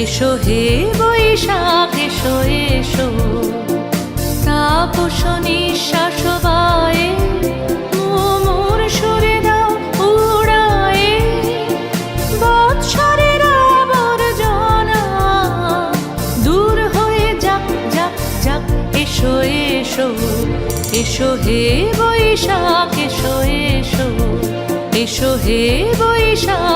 এসো হে বৈশাখ, এসো এসো। তাপস নিঃশ্বাস বায়ে মোর সুরে দাও উড়ায়ে। বৎসরের আবর্জনা দূর হয়ে যাক যাক যাক, এসো এসো। এসো হে বৈশাখ, এসো এসো। এসো হে বৈশাখ।